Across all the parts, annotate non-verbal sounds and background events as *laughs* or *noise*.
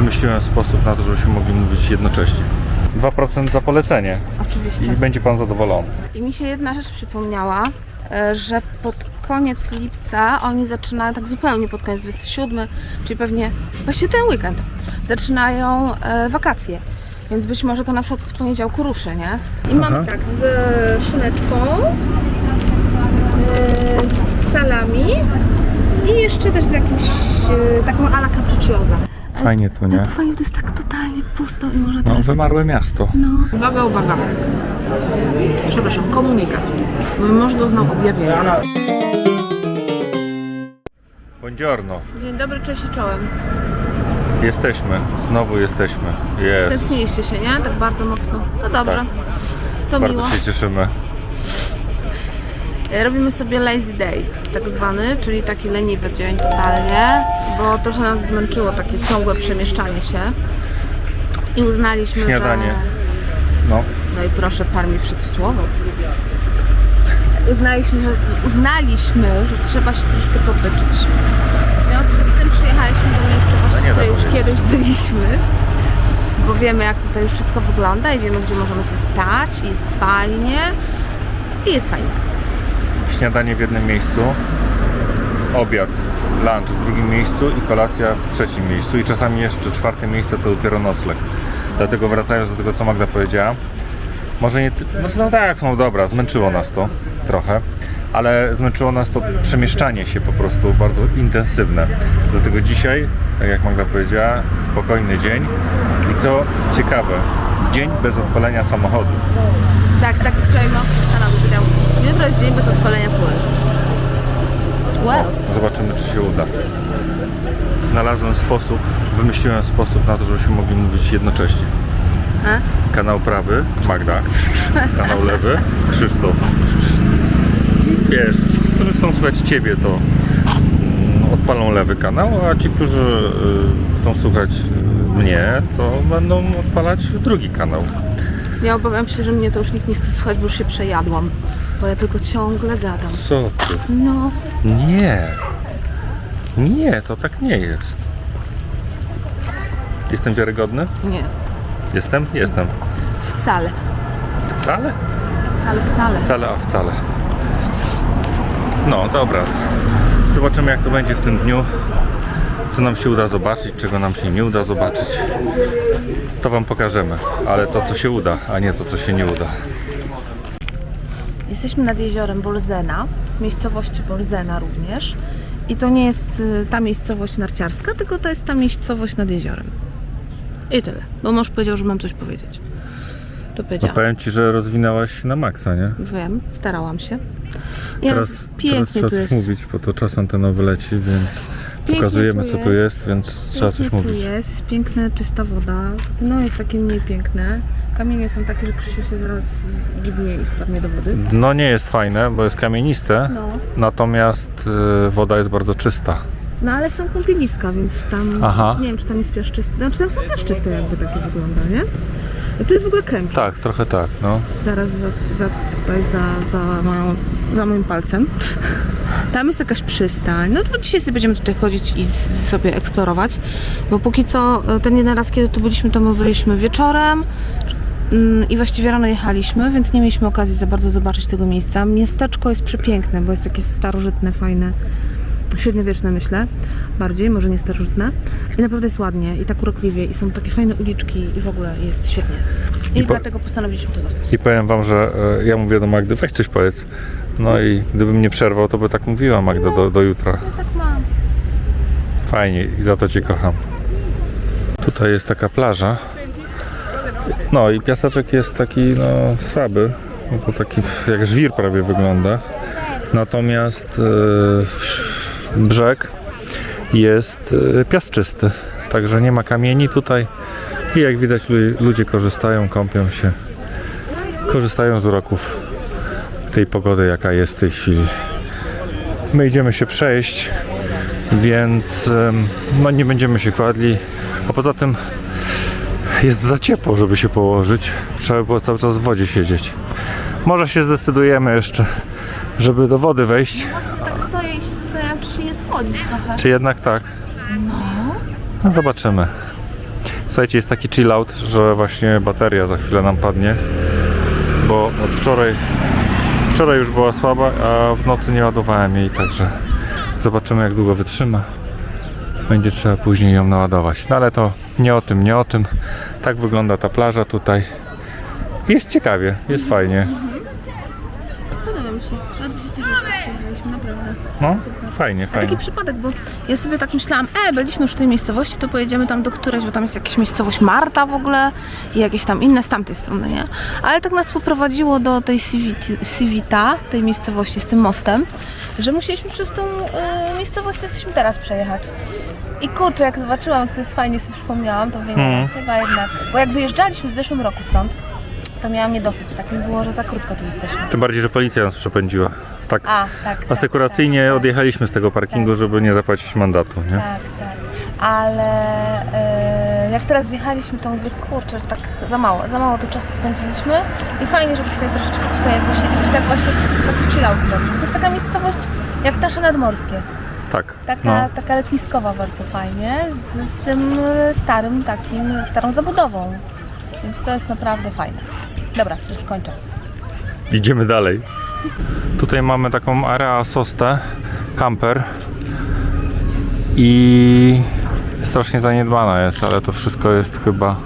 wymyśliłem sposób na to, żebyśmy mogli mówić jednocześnie. 2% za polecenie i Oczywiście. będzie pan zadowolony. I mi się jedna rzecz przypomniała, e, że pod koniec lipca oni zaczynają, tak zupełnie pod koniec 27, czyli pewnie właśnie ten weekend, zaczynają e, wakacje. Więc być może to na przykład w poniedziałku ruszy, nie? I mamy tak z szyneczką, e, z salami i jeszcze też z jakimś taką ala capricciosa. Fajnie tu, nie? Fajnie, to jest tak totalnie pusto i może No, teraz... wymarłe miasto. No. Uwaga, uwaga. Przepraszam, komunikat. Mój mąż doznał objawienia. Buongiorno. Dzień dobry, cześć i czołem. Jesteśmy. Znowu jesteśmy. Jest. Tęskniliście się, nie? Tak bardzo mocno. No dobrze. Tak. To Bardzo miło. się cieszymy. E, Robimy sobie lazy day, tak zwany, czyli taki leniwy dzień totalnie, bo trochę nas zmęczyło takie ciągłe przemieszczanie się. I uznaliśmy, Śniadanie. że... No. No i proszę, pan mi wszedł w słowo. Uznaliśmy, że, uznaliśmy, że trzeba się troszkę pobyczyć. W związku z tym przyjechaliśmy do No miejscowości, w której da już kiedyś byliśmy. Bo wiemy, jak tutaj już wszystko wygląda i wiemy, gdzie możemy sobie stać i jest fajnie. I jest fajnie. Śniadanie w jednym miejscu, obiad, lunch w drugim miejscu i kolacja w trzecim miejscu i czasami jeszcze czwarte miejsce to dopiero nocleg. Dlatego wracając do tego, co Magda powiedziała, może nie, no, no tak, no dobra, zmęczyło nas to trochę, ale zmęczyło nas to przemieszczanie się po prostu bardzo intensywne. Dlatego dzisiaj, tak jak Magda powiedziała, spokojny dzień i co ciekawe, dzień bez odpalenia samochodu. Tak, tak wczoraj mąż i powiedział, jutro jest dzień bez odpalenia fury. Well. Zobaczymy, czy się uda. Znalazłem sposób, wymyśliłem sposób na to, żebyśmy mogli mówić jednocześnie. A? Kanał prawy Magda, kanał lewy Krzysztof. Wiesz, ci, którzy chcą słuchać Ciebie, to mm, odpalą lewy kanał, a ci, którzy y, chcą słuchać y, mnie, to będą odpalać drugi kanał. Ja obawiam się, że mnie to już nikt nie chce słuchać, bo już się przejadłam. Bo ja tylko ciągle gadam. Co ty? No, Nie. Nie, to tak nie jest. Jestem wiarygodny? nie. Jestem? Jestem. Wcale. Wcale? Wcale, wcale. Wcale, a wcale. No, dobra. Zobaczymy jak to będzie w tym dniu. Co nam się uda zobaczyć, czego nam się nie uda zobaczyć. To Wam pokażemy. Ale to, co się uda, a nie to, co się nie uda. Jesteśmy nad jeziorem Bolzena, miejscowości Bolzena również. I to nie jest y, ta miejscowość narciarska, tylko to jest ta miejscowość nad jeziorem. I tyle. Bo mąż powiedział, że mam coś powiedzieć. To No, powiedziałam. powiem Ci, że rozwinęłaś na maksa, nie? Wiem, starałam się. Nie, Teraz, teraz trzeba tu coś mówić, bo to czas antenowy leci, więc Pięknie pokazujemy, tu co tu jest, więc trzeba coś tu mówić. jest, jest piękna, czysta woda. No jest takie mniej piękne. Kamienie są takie, że Krzysiu się zaraz gibnie i wpadnie do wody. No nie jest fajne, bo jest kamieniste, No. natomiast y, woda jest bardzo czysta. No ale są kąpieliska, więc tam Aha. nie wiem, czy tam jest piaszczyste. Znaczy tam są piaszczyste jakby takie wygląda, nie? No to jest w ogóle kęp. Tak, trochę tak, no. Zaraz za, za, tutaj za, za, moją, za moim palcem. *laughs* Tam jest jakaś przystań. No to dzisiaj sobie będziemy tutaj chodzić i sobie eksplorować. Bo póki co e, ten jeden raz, kiedy tu byliśmy, to my byliśmy wieczorem. Mm, I właściwie rano jechaliśmy, więc nie mieliśmy okazji za bardzo zobaczyć tego miejsca. Miasteczko jest przepiękne, bo jest takie starożytne, fajne, średniowieczne myślę, bardziej, może nie starożytne. I naprawdę jest ładnie i tak urokliwie i są takie fajne uliczki i w ogóle jest świetnie. I, I po- dlatego postanowiliśmy tu zostać. I powiem wam, że e, ja mówię do Magdy, weź coś powiedz. No i gdybym nie przerwał, to by tak mówiła Magda do, do jutra. Ja tak mam. Fajnie i za to Cię kocham. Tutaj jest taka plaża. No i piaseczek jest taki no słaby. No to taki jak żwir prawie wygląda. Natomiast e, brzeg jest e, piaszczysty. Także nie ma kamieni tutaj. I jak widać lu- ludzie korzystają, kąpią się. Korzystają z uroków tej pogody jaka jest w tej chwili. My idziemy się przejść więc no nie będziemy się kładli. A poza tym jest za ciepło, żeby się położyć. Trzeba by było cały czas w wodzie siedzieć. Może się zdecydujemy jeszcze, żeby do wody wejść, Właśnie tak stoję i się zastanawiam, czy się nie schłodzić trochę. czy jednak tak? No. No zobaczymy. Słuchajcie, jest taki chill out, że właśnie bateria za chwilę nam padnie, bo od wczoraj, wczoraj już była słaba, a w nocy nie ładowałem jej, także zobaczymy jak długo wytrzyma. Będzie trzeba później ją naładować. No ale to nie o tym, nie o tym. Tak wygląda ta plaża tutaj. Jest ciekawie, jest fajnie. Podoba mi się. Bardzo się cieszę, że tak przyjechaliśmy, naprawdę. No, fajnie, Taki fajnie. przypadek, bo ja sobie tak myślałam, e, byliśmy już w tej miejscowości, to pojedziemy tam do którejś, bo tam jest jakaś miejscowość Marta w ogóle i jakieś tam inne z tamtej strony, nie? Ale tak nas poprowadziło do tej Civit- Civita, tej miejscowości z tym mostem, że musieliśmy przez tą e, miejscowość, co jesteśmy teraz przejechać. I kurczę, jak zobaczyłam, jak to jest fajnie, sobie przypomniałam, to mówię, nie, Mhm. chyba jednak, bo jak wyjeżdżaliśmy w zeszłym roku stąd, to miałam niedosyt, tak mi było, że za krótko tu jesteśmy. Tym bardziej, że policja nas przepędziła. Tak A, tak. tak, asekuracyjnie tak, tak. odjechaliśmy z tego parkingu, żeby nie zapłacić mandatu, nie? Tak, tak. Ale e, jak teraz wjechaliśmy, to mówię, kurczę, tak za mało, za mało tu czasu spędziliśmy i fajnie, żeby tutaj troszeczkę posiedzieć i tak właśnie taki chill out zrobić. To jest taka miejscowość jak nasze nadmorskie. Tak. Taka, No. taka letniskowa bardzo fajnie, z, z tym e, starym takim, starą zabudową. Więc to jest naprawdę fajne. Dobra, już kończę. Idziemy dalej. Tutaj mamy taką area sostę, camper i strasznie zaniedbana jest, ale to wszystko jest chyba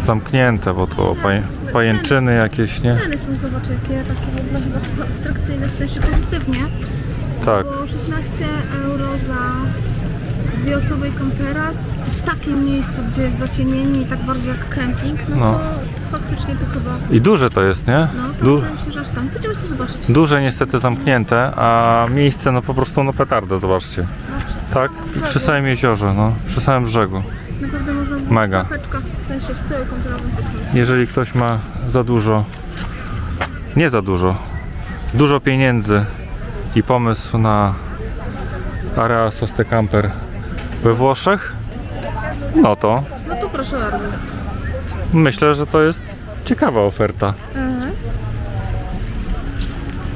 zamknięte, bo to paj, pajęczyny jakieś, nie? Ceny są, zobacz, jakie takie w ogóle chyba abstrakcyjne, w sensie pozytywnie. Tak. Było 16 euro za dwie osoby i w takim miejscu, gdzie jest zacienienie i tak bardziej jak kemping, no, No. To, faktycznie to chyba, I duże to jest, nie? no to Du- się, że aż tam. Sobie zobaczyć. duże niestety zamknięte, a miejsce no po prostu no petarda, zobaczcie. No, Tak? I przy samym jeziorze, no, przy samym brzegu. Naprawdę można było Mega. w w sensie w stroju kąpielowym. Jeżeli ktoś ma za dużo, nie za dużo, dużo pieniędzy i pomysł na area Soste Camper we Włoszech, no to No to proszę bardzo. myślę, że to jest ciekawa oferta. Mhm.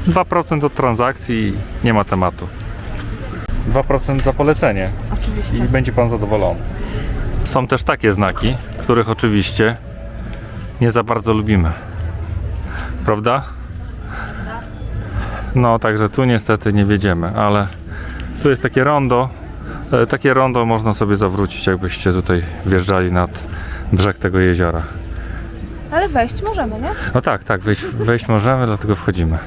2% od transakcji i nie ma tematu. 2% za polecenie i Oczywiście. będzie Pan zadowolony. Są też takie znaki, których oczywiście nie za bardzo lubimy. Prawda? No, także tu niestety nie wiedziemy, ale tu jest takie rondo. E, Takie rondo można sobie zawrócić, jakbyście tutaj wjeżdżali nad brzeg tego jeziora. Ale wejść możemy, nie? No tak, tak, wejść, wejść możemy, dlatego wchodzimy.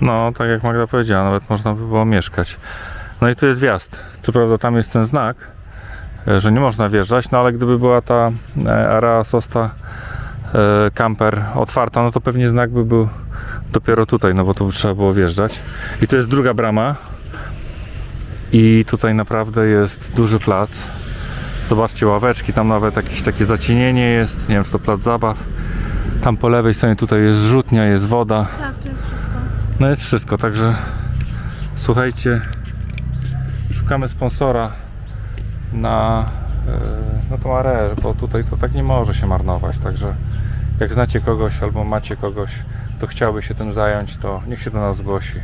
No, tak jak Magda powiedziała, nawet można by było mieszkać. No i tu jest wjazd. Co prawda tam jest ten znak, e, że nie można wjeżdżać, no ale gdyby była ta e, area Sosta camper otwarta, no to pewnie znak by był dopiero tutaj, no bo tu trzeba było wjeżdżać. I tu jest druga brama. I tutaj naprawdę jest duży plac. Zobaczcie ławeczki, tam nawet jakieś takie zacienienie jest, nie wiem czy to plac zabaw. Tam po lewej stronie tutaj jest zrzutnia, jest woda. Tak, to jest wszystko. No jest wszystko, także słuchajcie, szukamy sponsora na, e, na tą areę, bo tutaj to tak nie może się marnować, także jak znacie kogoś albo macie kogoś, kto chciałby się tym zająć, to niech się do nas zgłosi.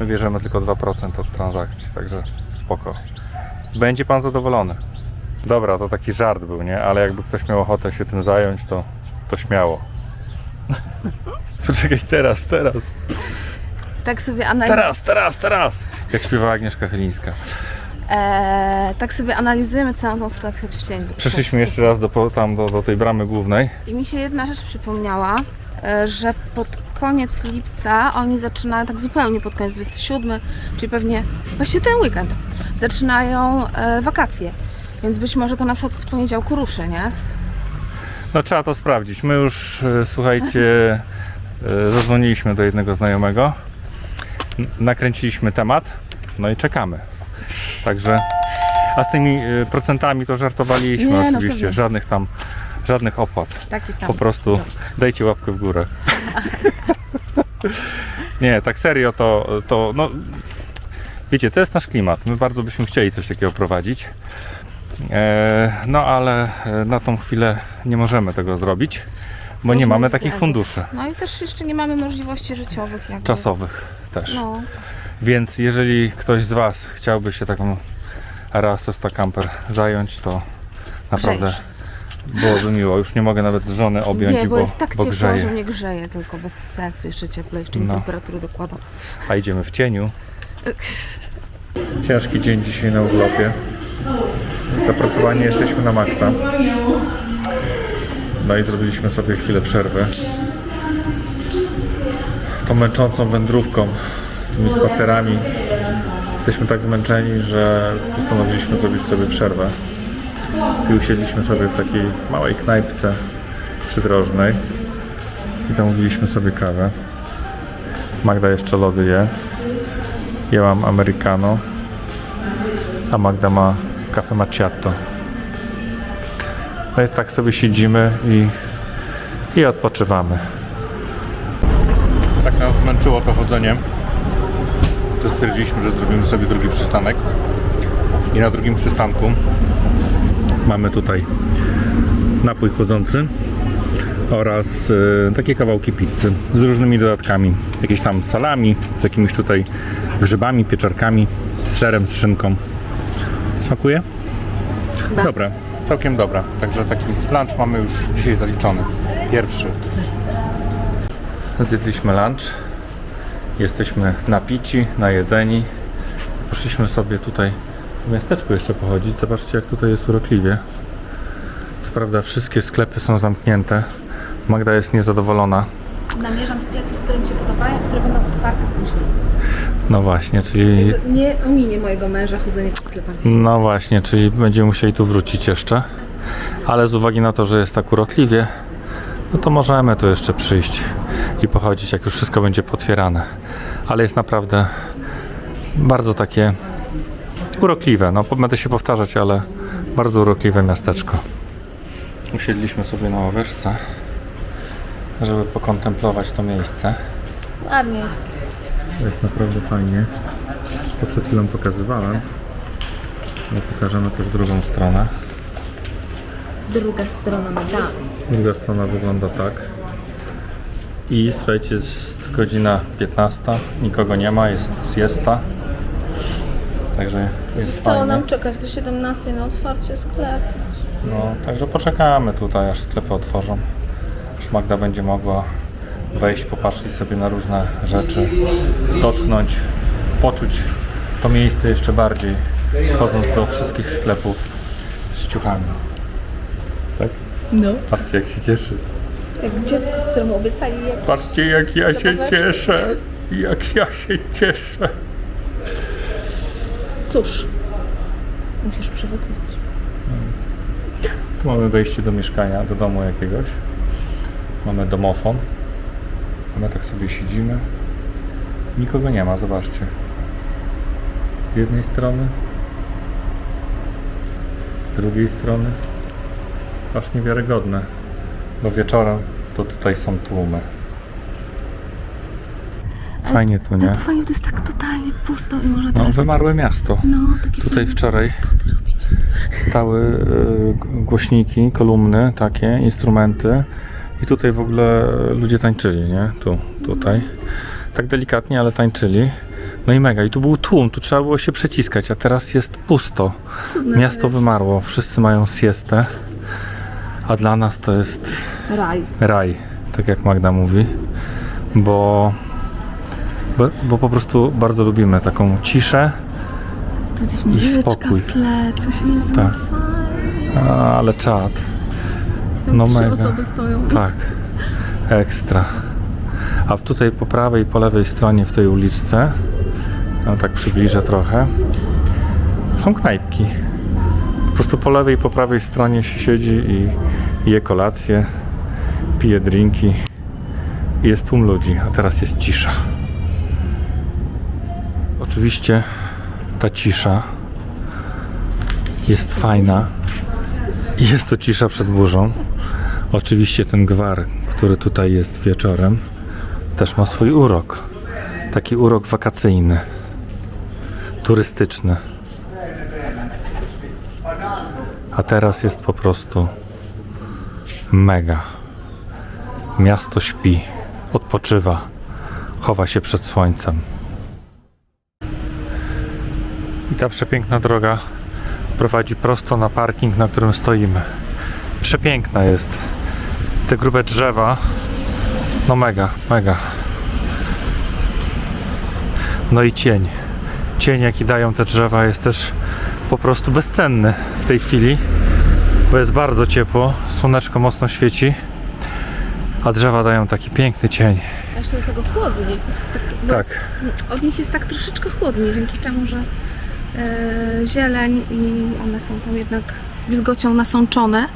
My bierzemy tylko 2% od transakcji, także spoko. Będzie Pan zadowolony. Dobra, to taki żart był, nie? Ale jakby ktoś miał ochotę się tym zająć, to, to śmiało. *laughs* Poczekaj, teraz, teraz. Tak sobie analizuję. Teraz, teraz, teraz! Jak śpiewa Agnieszka Chylińska. Eee, tak sobie analizujemy całą tą sytuację choć w cień. Przeszliśmy jeszcze raz do, po- tam do, do tej bramy głównej. I mi się jedna rzecz przypomniała, e, że pod koniec lipca oni zaczynają, tak zupełnie pod koniec 27, czyli pewnie właśnie ten weekend, zaczynają e, wakacje. Więc być może to na przykład w poniedziałku ruszy, nie? No trzeba to sprawdzić. My już, e, słuchajcie, e, zadzwoniliśmy do jednego znajomego. N- Nakręciliśmy temat, no i czekamy. Także, a z tymi e, procentami to żartowaliśmy Nie, no oczywiście. pewnie. żadnych tam, żadnych opłat. Taki tam. Po prostu dajcie łapkę w górę. Nie, tak serio to, to no, wiecie, to jest nasz klimat. My bardzo byśmy chcieli coś takiego prowadzić. E, no ale e, na tą chwilę nie możemy tego zrobić, bo nie mamy takich funduszy No i też jeszcze nie mamy możliwości życiowych. Jakby. czasowych też. No, Więc jeżeli ktoś z Was chciałby się taką raz Costa Camper zająć, to naprawdę. Byłoby miło. Już nie mogę nawet żony objąć, Nie, bo, bo, jest tak bo ciepło, grzeje. że mnie grzeje, tylko bez sensu jeszcze cieplej, czym No. temperatury dokładam. A idziemy w cieniu. Ciężki dzień dzisiaj na urlopie. Zapracowani jesteśmy na maksa. No i zrobiliśmy sobie chwilę przerwy. Tą męczącą wędrówką, tymi spacerami. Jesteśmy tak zmęczeni, że postanowiliśmy zrobić sobie przerwę. I usiedliśmy sobie w takiej małej knajpce przydrożnej i zamówiliśmy sobie kawę. Magda jeszcze lody je. Ja mam americano, a Magda ma kafe macchiato. No i tak sobie siedzimy i, i odpoczywamy. Tak nas zmęczyło to chodzenie, to stwierdziliśmy, że zrobimy sobie drugi przystanek. I na drugim przystanku mamy tutaj napój chłodzący oraz e, takie kawałki pizzy z różnymi dodatkami. Jakieś tam salami, z jakimiś tutaj grzybami, pieczarkami, z serem, z szynką. Smakuje? Bardzo. Dobra, całkiem dobra. Także taki lunch mamy już dzisiaj zaliczony. Pierwszy. Zjedliśmy lunch. Jesteśmy napici, najedzeni. Poszliśmy sobie tutaj miasteczku jeszcze pochodzić. Zobaczcie jak tutaj jest urokliwie. Co prawda wszystkie sklepy są zamknięte. Magda jest niezadowolona. Namierzam sklepy, które mi się podobają, które będą otwarte później. No właśnie, czyli Nie ominie mojego męża chodzenie po sklepach. No właśnie, czyli będziemy musieli tu wrócić jeszcze. Ale z uwagi na to, że jest tak urokliwie, no to możemy tu jeszcze przyjść i pochodzić, jak już wszystko będzie potwierane. Ale jest naprawdę bardzo takie urokliwe. No, będę się powtarzać, ale bardzo urokliwe miasteczko. Usiedliśmy sobie na ławeczce, żeby pokontemplować to miejsce. Ładnie jest. To jest naprawdę fajnie. To przed chwilą pokazywałem. No, pokażemy też drugą stronę. Druga strona medalu. Druga strona wygląda tak. I słuchajcie, jest godzina 15, nikogo nie ma, jest siesta. Także jest Zostało fajnie. nam czekać do 17 na otwarcie sklepu. No, także poczekamy tutaj, aż sklepy otworzą. Aż Magda będzie mogła wejść, popatrzeć sobie na różne rzeczy, dotknąć, poczuć to miejsce jeszcze bardziej, wchodząc do wszystkich sklepów z ciuchami. Tak? No. Patrzcie, jak się cieszy. Jak dziecko, któremu obiecali jak... Patrzcie, jak ja się Zabaweczki. cieszę. Jak ja się cieszę. Cóż, musisz przywyknąć. Tu mamy wejście do mieszkania, do domu jakiegoś. Mamy domofon. A my tak sobie siedzimy. Nikogo nie ma, zobaczcie. Z jednej strony. Z drugiej strony. Aż niewiarygodne. Bo wieczorem to tutaj są tłumy. Fajnie tu, nie? Fajnie, to jest tak pusto i można No, teraz... wymarłe miasto. No, takie Tutaj fajne- wczoraj stały e, głośniki, kolumny, takie, instrumenty i tutaj w ogóle ludzie tańczyli, nie? Tu, tutaj. Tak delikatnie, ale tańczyli. No i mega. I tu był tłum, tu trzeba było się przeciskać, a teraz jest pusto. Miasto wymarło, wszyscy mają siestę, a dla nas to jest Raj. raj, tak jak Magda mówi, bo, bo, bo po prostu bardzo lubimy taką ciszę, Tu gdzieś I spokój. w tle, coś jest Tak. A, ale czad. No trzy mega. osoby stoją. Tak, ekstra. A tutaj po prawej i po lewej stronie w tej uliczce, no tak przybliżę trochę, są knajpki. Po prostu po lewej i po prawej stronie się siedzi i je kolację, pije drinki i jest tłum ludzi, a teraz jest cisza. Oczywiście ta cisza jest fajna jest to cisza przed burzą. Oczywiście ten gwar, który tutaj jest wieczorem, też ma swój urok. Taki urok wakacyjny, turystyczny. A teraz jest po prostu mega. Miasto śpi, odpoczywa, chowa się przed słońcem. Ta przepiękna droga prowadzi prosto na parking, na którym stoimy. Przepiękna jest. Te grube drzewa. No mega, mega. No i cień. Cień jaki dają te drzewa jest też po prostu bezcenny w tej chwili, bo jest bardzo ciepło, słoneczko mocno świeci, a drzewa dają taki piękny cień. Jeszcze do tego chłodniej. Tak. Od nich jest tak troszeczkę chłodniej, dzięki temu, że zieleń i one są tam jednak wilgocią nasączone,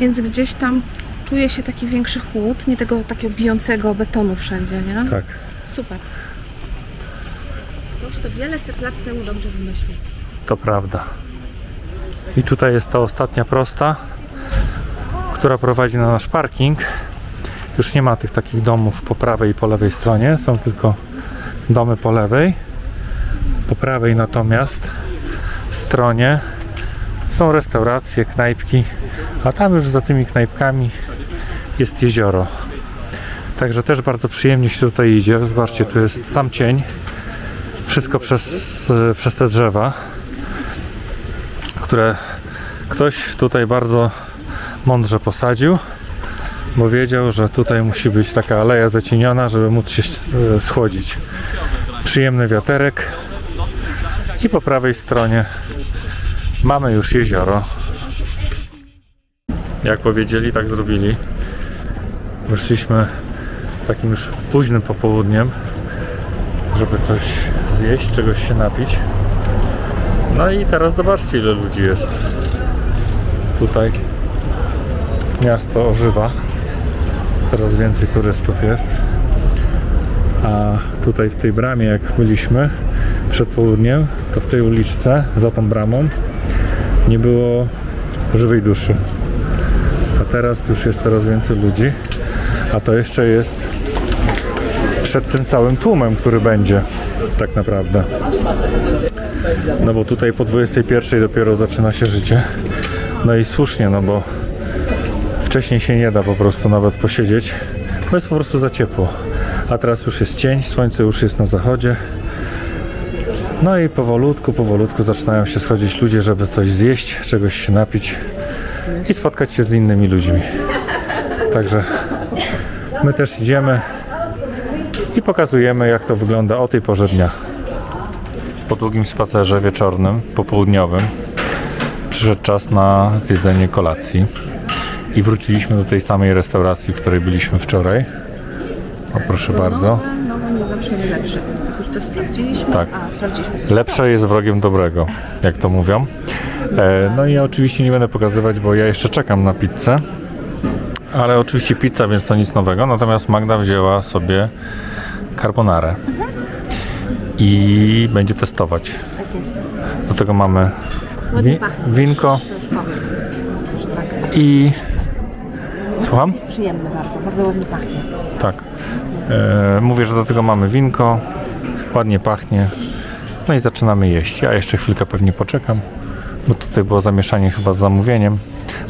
więc gdzieś tam czuje się taki większy chłód, nie tego takiego bijącego betonu wszędzie, nie? Tak. Super. Ktoś to wiele set lat temu dobrze wymyślił. To prawda. I tutaj jest ta ostatnia prosta, która prowadzi na nasz parking. Już nie ma tych takich domów po prawej i po lewej stronie, są tylko domy po lewej. Po prawej natomiast stronie są restauracje, knajpki, a tam już za tymi knajpkami jest jezioro. Także też bardzo przyjemnie się tutaj idzie. Zobaczcie, tu jest sam cień. Wszystko przez, przez te drzewa które ktoś tutaj bardzo mądrze posadził, bo wiedział, że tutaj musi być taka aleja zacieniona, żeby móc się e, schłodzić. Przyjemny wiaterek i po prawej stronie mamy już jezioro. Jak powiedzieli, tak zrobili. Wyszliśmy takim już późnym popołudniem, żeby coś zjeść, czegoś się napić. No i teraz zobaczcie ile ludzi jest. Tutaj miasto ożywa. Coraz więcej turystów jest. A tutaj w tej bramie jak byliśmy przed południem, to w tej uliczce za tą bramą nie było żywej duszy. A teraz już jest coraz więcej ludzi. A to jeszcze jest przed tym całym tłumem, który będzie tak naprawdę. No bo tutaj po 21 dopiero zaczyna się życie. No i słusznie, no bo wcześniej się nie da po prostu nawet posiedzieć, bo jest po prostu za ciepło. A teraz już jest cień, słońce już jest na zachodzie. No i powolutku, powolutku zaczynają się schodzić ludzie, żeby coś zjeść, czegoś się napić i spotkać się z innymi ludźmi. Także my też idziemy i pokazujemy jak to wygląda o tej porze dnia. Po długim spacerze wieczornym, popołudniowym przyszedł czas na zjedzenie kolacji i wróciliśmy do tej samej restauracji, w której byliśmy wczoraj. O proszę bardzo. Zawsze jest lepsze. Już to sprawdziliśmy. Tak. A, sprawdziliśmy. Lepsze jest wrogiem dobrego, jak to mówią. E, no i ja oczywiście nie będę pokazywać, bo ja jeszcze czekam na pizzę. Ale oczywiście pizza, więc to nic nowego. Natomiast Magda wzięła sobie carbonarę. I będzie testować. Tak jest. Do tego mamy wi- winko To już powiem. Że tak. i... Słucham? Jest przyjemny bardzo, bardzo ładnie pachnie. Tak. E, mówię, że do tego mamy winko. Ładnie pachnie. No i zaczynamy jeść. Ja jeszcze chwilkę pewnie poczekam, bo tutaj było zamieszanie chyba z zamówieniem,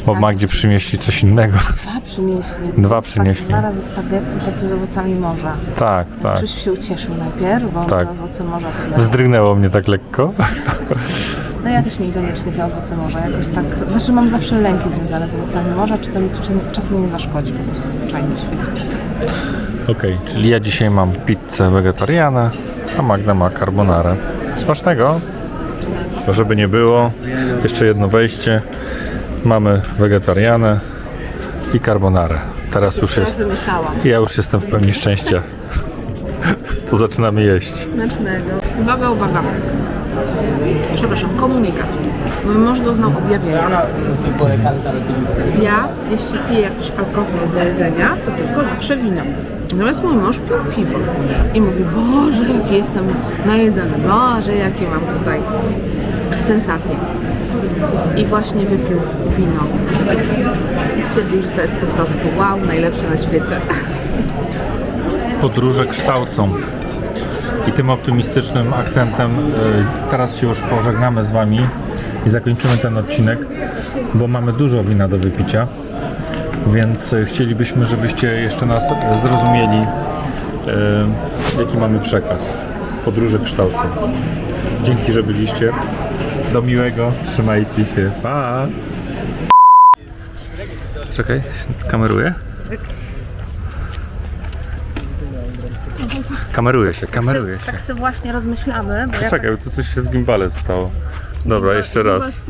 bo Magdzie przynieśli coś innego. Dwa przynieśli. Dwa przynieśli. Dwa razy spaghetti, takie z owocami morza. Tak, tak. Krzysiu się ucieszył najpierw, bo Tak. tak. owoce morza Wzdrygnęło mnie tak lekko. No ja też niekoniecznie te owoce morza, jakoś tak, znaczy mam zawsze lęki związane z owocami morza, czy to mi czasem- czasem nie zaszkodzi po prostu zwyczajnie w świecie. Okej, czyli ja dzisiaj mam pizzę wegetarianę, a Magda ma carbonarę. Smacznego. To żeby nie było, jeszcze jedno wejście. Mamy wegetarianę i carbonarę. Teraz już jest. Ja już jestem w pełni szczęścia. To zaczynamy jeść. Smacznego. Uwaga, uwaga. Przepraszam, komunikat. Mój mąż doznał objawienia. Ja, jeśli piję jakiś alkohol do jedzenia, to tylko zawsze wino. Natomiast mój mąż pił piwo. I mówi, Boże, jaki jestem najedzony. Boże, jakie mam tutaj sensacje. I właśnie wypił wino. I stwierdził, że to jest po prostu wow, najlepsze na świecie. Podróże kształcą. I tym optymistycznym akcentem y, teraz się już pożegnamy z Wami i zakończymy ten odcinek, bo mamy dużo wina do wypicia. Więc y, chcielibyśmy, żebyście jeszcze nas y, zrozumieli, y, jaki mamy przekaz. Podróże kształcą. Dzięki, że byliście. Do miłego. Trzymajcie się. Pa! Czekaj, kameruję. Kameruje się, kameruje się. Tak sobie właśnie rozmyślamy, bo ja Czekaj, bo tu coś się z gimbalem stało. Dobra, jeszcze raz.